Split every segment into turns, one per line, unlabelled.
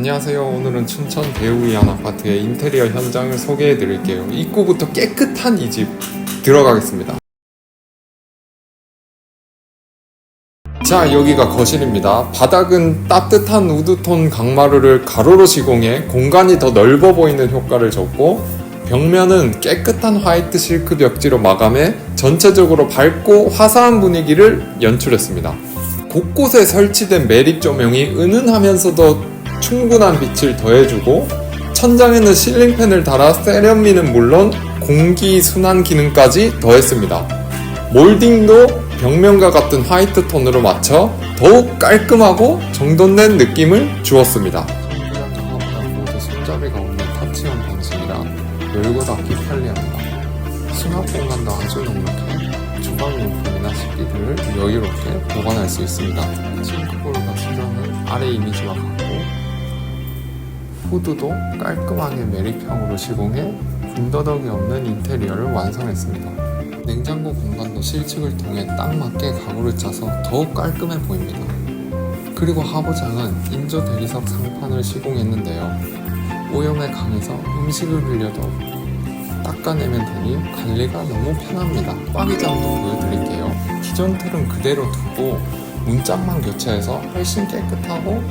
안녕하세요. 오늘은 춘천 대우이안 아파트의 인테리어 현장을 소개해 드릴게요. 입구부터 깨끗한 이 집 들어가겠습니다. 자, 여기가 거실입니다. 바닥은 따뜻한 우드톤 강마루를 가로로 시공해 공간이 더 넓어 보이는 효과를 줬고, 벽면은 깨끗한 화이트 실크 벽지로 마감해 전체적으로 밝고 화사한 분위기를 연출했습니다. 곳곳에 설치된 매립 조명이 은은하면서도 충분한 빛을 더해주고, 천장에는 실링팬을 달아 세련미는 물론 공기 순환 기능까지 더했습니다. 몰딩도 벽면과 같은 화이트 톤으로 맞춰 더욱 깔끔하고 정돈된 느낌을 주었습니다. 손잡이가 없는 터치형 방식이라 열고 닫기 편리합니다. 수납 공간도 아주 넉넉해 주방 용품이나 식기들을 여유롭게 보관할 수 있습니다. 싱크볼과 수전은 아래 이미지와 같고 후드도 깔끔하게 매립형으로 시공해 군더더기 없는 인테리어를 완성했습니다. 냉장고 공간도 실측을 통해 딱 맞게 가구를 짜서 더욱 깔끔해 보입니다. 그리고 하부장은 인조 대리석 상판을 시공했는데요. 오염에 강해서 음식을 흘려도 닦아내면 되니 관리가 너무 편합니다. 꽉이장도 보여드릴게요. 기존 틀은 그대로 두고 문짝만 교체해서 훨씬 깨끗하고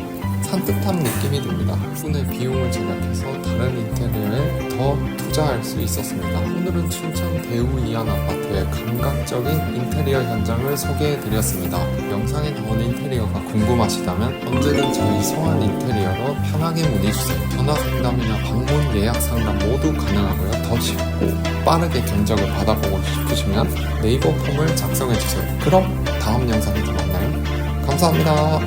산뜻한 느낌이 듭니다. 덕분에 비용을 절약해서 다른 인테리어에 더 투자할 수 있었습니다. 오늘은 춘천 대우 이안 아파트의 감각적인 인테리어 현장을 소개해드렸습니다. 영상에 나온 인테리어가 궁금하시다면 언제든 저희 소환 인테리어로 편하게 문의주세요. 전화 상담이나 방문 예약 상담 모두 가능하고요. 더 쉽고 빠르게 견적을 받아보고 싶으시면 네이버 폼을 작성해주세요. 그럼 다음 영상에서 만나요. 감사합니다.